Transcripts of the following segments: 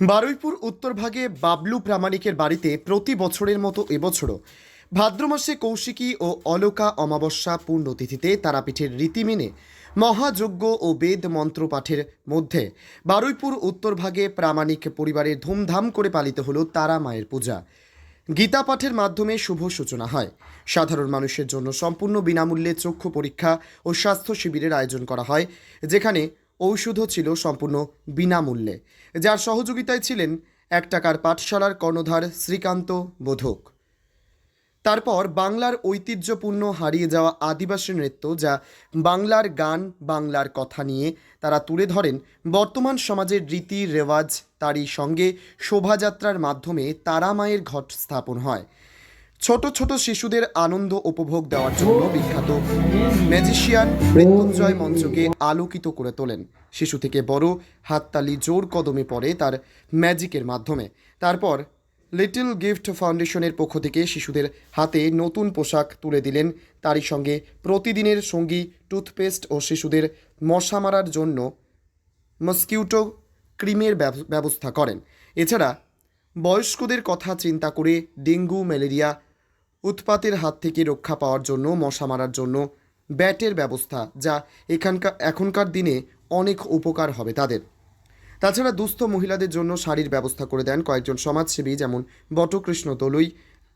বারুইপুর উত্তরভাগে বাবলু প্রামাণিকের বাড়িতে প্রতি বছরের মতো এবছরও ভাদ্র মাসে কৌশিকী ও অলকা অমাবস্যা পূর্ণতিথিতে তারাপীঠের রীতি মেনে মহাযজ্ঞ ও বেদ মন্ত্র পাঠের মধ্যে বারুইপুর উত্তরভাগে প্রামাণিক পরিবারের ধুমধাম করে পালিত হলো তারা মায়ের পূজা। গীতা পাঠের মাধ্যমে শুভ সূচনা হয়। সাধারণ মানুষের জন্য সম্পূর্ণ বিনামূল্যে চক্ষু পরীক্ষা ও স্বাস্থ্য শিবিরের আয়োজন করা হয়, যেখানে ঔষধও ছিল সম্পূর্ণ বিনামূল্যে, যার সহযোগিতায় ছিলেন এক টাকার পাঠশালার কর্ণধার শ্রীকান্ত বোধক। তারপর বাংলার ঐতিহ্যপূর্ণ হারিয়ে যাওয়া আদিবাসী নৃত্য যা বাংলার গান, বাংলার কথা নিয়ে তারা তুলে ধরেন, বর্তমান সমাজের রীতি, রেওয়াজ তারই সঙ্গে শোভাযাত্রার মাধ্যমে তারা মায়ের ঘট স্থাপন হয়। ছোট ছোট শিশুদের আনন্দ উপভোগ দেওয়ার জন্য বিখ্যাত ম্যাজিশিয়ান মৃত্যুঞ্জয় মঞ্চকে আলোকিত করে তোলেন। শিশু থেকে বড় হাততালি জোর কদমে পড়ে তার ম্যাজিকের মাধ্যমে। তারপর লিটল গিফট ফাউন্ডেশনের পক্ষ থেকে শিশুদের হাতে নতুন পোশাক তুলে দিলেন। তারই সঙ্গে প্রতিদিনের সঙ্গী, টুথপেস্ট ও শিশুদের মশা মারার জন্য মসকিউটো ক্রিমের ব্যব- ব্যবস্থা করেন। এছাড়া বয়স্কদের কথা চিন্তা করে ডেঙ্গু, ম্যালেরিয়া উৎপাতের হাত থেকে রক্ষা পাওয়ার জন্য, মশা মারার জন্য ব্যাটের ব্যবস্থা, যা এখানকার, এখনকার দিনে অনেক উপকার হবে তাদের। তাছাড়া দুস্থ মহিলাদের জন্য শাড়ির ব্যবস্থা করে দেন কয়েকজন সমাজসেবী, যেমন বটকৃষ্ণ দলুই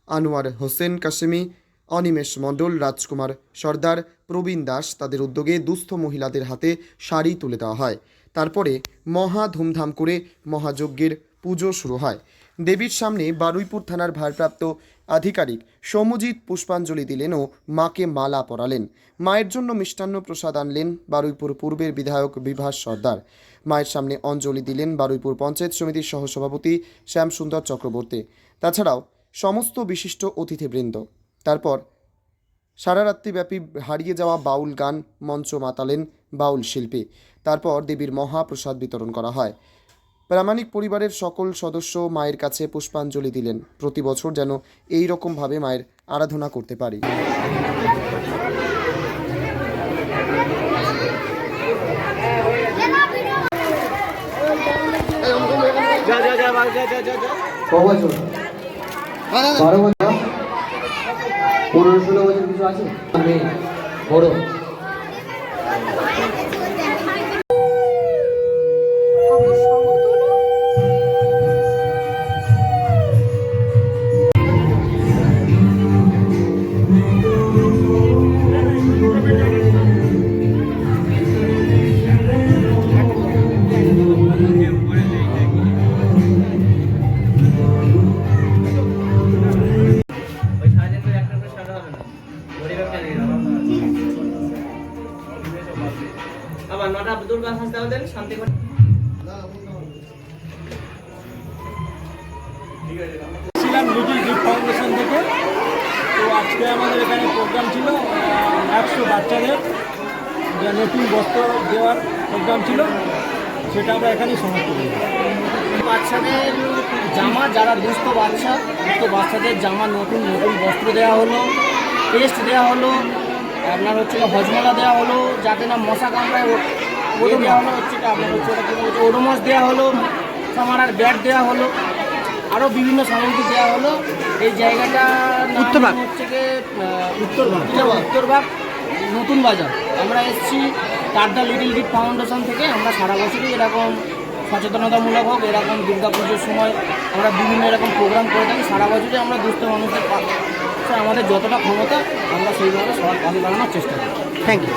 আনোয়ার হোসেন কাশেমি, অনিমেষ মণ্ডল, রাজকুমার সর্দার, প্রবীণ দাস। তাদের উদ্যোগে দুস্থ মহিলাদের হাতে শাড়ি তুলে দেওয়া হয়। তারপরে মহা ধুমধাম করে মহাযজ্ঞের পুজো শুরু হয়। দেবীর সামনে বারুইপুর থানার ভারপ্রাপ্ত আধিকারিক সৌমজিৎ পুষ্পাঞ্জলি দিলেন ও মাকে মালা পরালেন। মায়ের জন্য মিষ্টান্ন প্রসাদ আনলেন বারুইপুর পূর্বের বিধায়ক বিভাস সর্দার। মায়ের সামনে অঞ্জলি দিলেন বারুইপুর পঞ্চায়েত সমিতির সহসভাপতি শ্যামসুন্দর চক্রবর্তী। তাছাড়াও সমস্ত বিশিষ্ট অতিথিবৃন্দ। তারপর সারা রাত্রিব্যাপী হারিয়ে যাওয়া বাউল গান মঞ্চ মাতালেন বাউল শিল্পী। তারপর দেবীর মহাপ্রসাদ বিতরণ করা হয়। প্রামাণিক পরিবারের সকল সদস্য মায়ের কাছে পুষ্পাঞ্জলি দিলেন। প্রতি বছর যেন এই রকমভাবে মায়ের আরাধনা করতে পারি। বারো বছর। পনেরো ষোলো বছর কিছু আছে? বড়। নটা দুর্গা হাসতে হবে দেন শান্তি করে ছিলাম ফাউন্ডেশন থেকে। তো আজকে আমাদের এখানে প্রোগ্রাম ছিল একশো বাচ্চাদের। যে নতুন বস্ত্র দেওয়ার প্রোগ্রাম ছিল সেটা আমরা এখানেই সমাপ্ত করি। বাচ্চাদের জামা যারা দুস্থ বাচ্চা দুস্থ বাচ্চাদের জামা নতুন নতুন বস্ত্র দেওয়া হলো টেস্ট দেওয়া হলো আপনার হচ্ছে হজমালা দেওয়া হলো যাতে না মশা কামড়ায় দেওয়া হলো হচ্ছে আপনার হচ্ছে ওডোমস দেওয়া হলো সামারার ব্যাট দেওয়া হলো আরও বিভিন্ন সামগ্রী দেওয়া হলো। এই জায়গাটা উত্তরভাগ হচ্ছে গিয়ে উত্তরভাগ উত্তরভাগ নতুন বাজার। আমরা এসেছি টাড্ডা লিটিল গিফট ফাউন্ডেশন থেকে। আমরা সারা বছরই এরকম সচেতনতামূলক হোক এরকম দুর্গা পুজোর সময় আমরা বিভিন্ন এরকম প্রোগ্রাম করে থাকি। সারা বছরই আমরা দুস্থ মানুষদের পাশে আমাদের যতটা ক্ষমতা আমরা সেইভাবে সবার পাশে দাঁড়ানোর চেষ্টা করি। Thank you